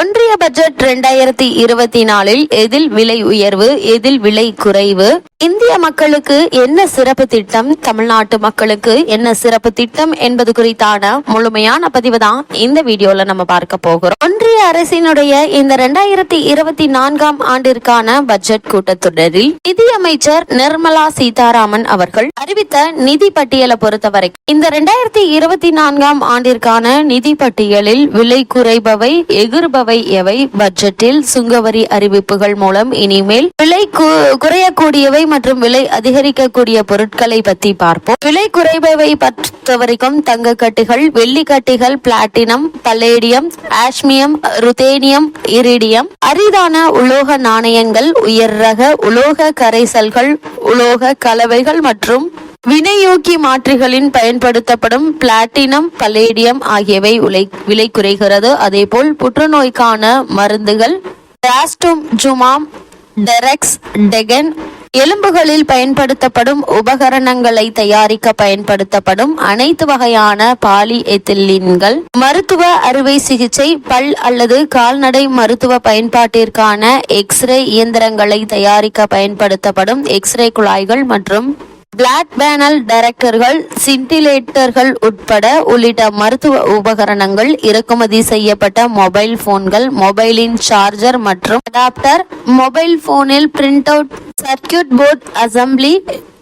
ஒன்றிய பட்ஜெட் இரண்டாயிரத்தி இருபத்தி நாலில் எதில் விலை உயர்வு எதில் விலை குறைவு? இந்திய மக்களுக்கு என்ன சிறப்பு திட்டம் தமிழ்நாட்டு மக்களுக்கு என்ன சிறப்பு திட்டம் என்பது குறித்தான முழுமையான பதிவு தான் இந்த வீடியோல நம்ம பார்க்க போகிறோம். ஒன்றிய அரசினுடைய இந்த இரண்டாயிரத்தி இருபத்தி நான்காம் ஆண்டிற்கான பட்ஜெட் கூட்டத்தொடரில் நிதியமைச்சர் நிர்மலா சீதாராமன் அவர்கள் அறிவித்த நிதி பட்டியலை பொறுத்தவரைக்கும் இந்த இரண்டாயிரத்தி இருபத்தி நான்காம் ஆண்டிற்கான நிதி பட்டியலில் விலை குறைபவை எகிர்பவை எவை? பட்ஜெட்டில் சுங்கவரி அறிவிப்புகள் மூலம் இனிமேல் விலை குறையக்கூடியவை மற்றும் விலை அதிகரிக்கக்கூடிய பொருட்களை பத்தி பார்ப்போம். விலை குறைபவை பொறுத்தவரைக்கும் தங்க கட்டிகள் வெள்ளி கட்டிகள் platinum palladium osmium ruthenium iridium. அரிதான உலோக நாணயங்கள் உயர் ரக உலோக கரைசல்கள் உலோக கலவைகள் மற்றும் வினையூக்கி மாற்றிகளின் பயன்படுத்தப்படும் பிளாட்டினம் பலேடியம் ஆகியவை உலை விலை குறைகிறது. அதேபோல் புற்றுநோய்க்கான மருந்துகள் ராஸ்டும் ஜுமாம் டெரெக்ஸ் டெகன் எலும்புகளில் பயன்படுத்தப்படும் உபகரணங்களை தயாரிக்க பயன்படுத்தப்படும் அனைத்து வகையான பாலி எத்திலீன்கள் மருத்துவ அறுவை சிகிச்சை பல் அல்லது கால்நடை மருத்துவ பயன்பாட்டிற்கான எக்ஸ்ரே இயந்திரங்களை தயாரிக்க பயன்படுத்தப்படும் எக்ஸ்ரே குழாய்கள் மற்றும் பிளாக் பேனல் டைரக்டர்கள் சிண்டிலேட்டர்கள் உட்பட உள்ளிட்ட மருத்துவ உபகரணங்கள் இறக்குமதி செய்யப்பட்ட மொபைல் போன்கள் மொபைலின் சார்ஜர் மற்றும் அடாப்டர் மொபைல் போனில் print out circuit board assembly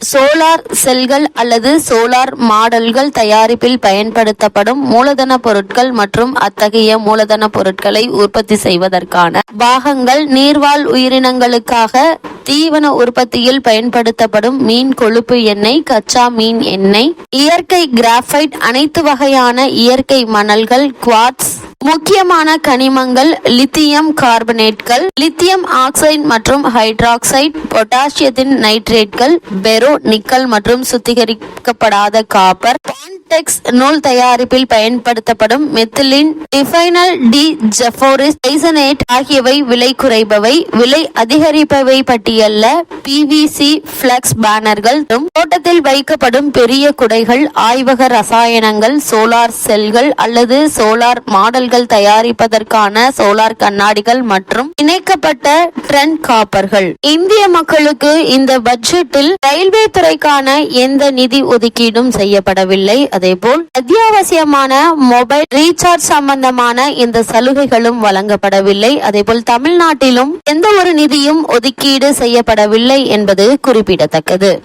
solar செல்கள் அல்லது சோலார் மாடல்கள் தயாரிப்பில் பயன்படுத்தப்படும் மூலதன பொருட்கள் மற்றும் அத்தகைய மூலதன பொருட்களை உற்பத்தி செய்வதற்கான பாகங்கள் நீர்வாழ் உயிரினங்களுக்காக தீவன உற்பத்தியில் பயன்படுத்தப்படும் மீன் கொழுப்பு எண்ணெய் கச்சா மீன் எண்ணெய் இயற்கை கிராஃபைட் அனைத்து வகையான இயற்கை மணல்கள் குவாட்ஸ் முக்கியமான கனிமங்கள் லித்தியம் கார்பனேட்கள் லித்தியம் ஆக்சைடு மற்றும் ஹைட்ராக்சைடு பொட்டாசியத்தின் நைட்ரேட்கள் பெரோ நிக்கல் மற்றும் சுத்திகரிக்கப்படாத காப்பர் பான்டெக்ஸ் நூல் தயாரிப்பில் பயன்படுத்தப்படும் மெத்திலின் டிஃபைனல் டி ஜெஃபோரிஸ் ஐசனேட் ஆகியவை விலை குறைபவை விலை அதிகரிப்பவை பட்டியல்ல பிவிசி பிளக்ஸ் பேனர்கள் தோட்டத்தில் வைக்கப்படும் பெரிய குடைகள் ஆய்வக ரசாயனங்கள் சோலார் செல்கள் அல்லது சோலார் மாடல்கள் தயாரிப்பதற்கான சோலார் கண்ணாடிகள் மற்றும் இணைக்கப்பட்ட ட்ரெண்ட் காப்பர்கள். இந்திய மக்களுக்கு இந்த பட்ஜெட்டில் ரயில்வே துறைக்கான எந்த நிதி ஒதுக்கீடும் செய்யப்படவில்லை. அதேபோல் அத்தியாவசியமான மொபைல் ரீசார்ஜ் சம்பந்தமான இந்த சலுகைகளும் வழங்கப்படவில்லை. அதேபோல் தமிழ்நாட்டிலும் எந்த ஒரு நிதியும் ஒதுக்கீடு செய்யப்படவில்லை என்பது குறிப்பிடத்தக்கது.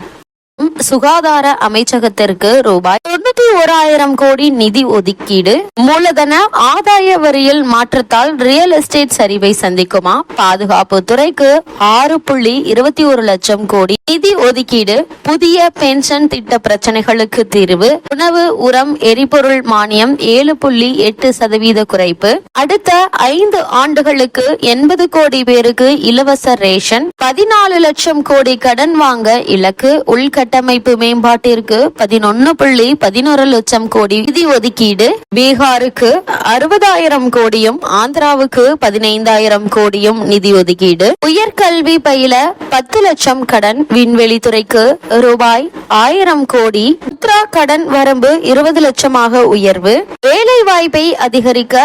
சுகாதார அமைச்சகத்திற்கு ரூபாய் தொண்ணூத்தி ஓராயிரம் கோடி நிதி ஒதுக்கீடு. மூலதன ஆதாய வரியில் மாற்றத்தால் ரியல் எஸ்டேட் சரிவை சந்திக்குமா? பாதுகாப்பு துறைக்கு ஆறு புள்ளி இருபத்தி ஒரு லட்சம் கோடி நிதி ஒதுக்கீடு. புதிய பென்ஷன் திட்ட பிரச்சனைகளுக்கு தீர்வு. உணவு உரம் எரிபொருள் மானியம் ஏழு புள்ளி எட்டு சதவீத குறைப்பு. அடுத்த ஐந்து ஆண்டுகளுக்கு எண்பது கோடி பேருக்கு இலவச ரேஷன் பதினாலு லட்சம் கோடி கடன் வாங்க இலக்கு உள்கட்டமைப்பு மேம்பாட்டிற்கு பதினொன்னு புள்ளி பதினோரு லட்சம் கோடி நிதி ஒதுக்கீடு பீகாருக்கு அறுபதாயிரம் கோடியும் ஆந்திராவுக்கு பதினைந்தாயிரம் கோடியும் நிதி ஒதுக்கீடு. உயர்கல்வி பயில பத்து லட்சம் கடன் விண்வெளித்துறைக்கு ரூபாய் ஆயிரம் கோடி முத்ரா கடன் வரம்பு இருபது லட்சமாக உயர்வு. வேலை வாய்ப்பை அதிகரிக்க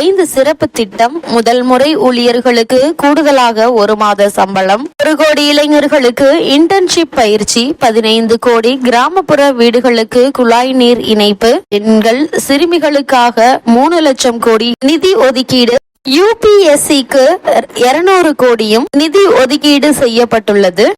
ஐந்து சிறப்பு திட்டம் முதல் முறை ஊழியர்களுக்கு கூடுதலாக ஒரு மாத சம்பளம். ஒரு கோடி இளைஞர்களுக்கு இன்டர்ன்ஷிப் பயிற்சி பதினைந்து கோடி கிராமப்புற வீடுகளுக்கு குழாய் நீர் இணைப்பு பெண்கள் சிறுமிகளுக்காக மூணு லட்சம் கோடி நிதி ஒதுக்கீடு. யூபிஎஸ்சிக்கு இருநூறு கோடியும் நிதி ஒதுக்கீடு செய்யப்பட்டுள்ளது.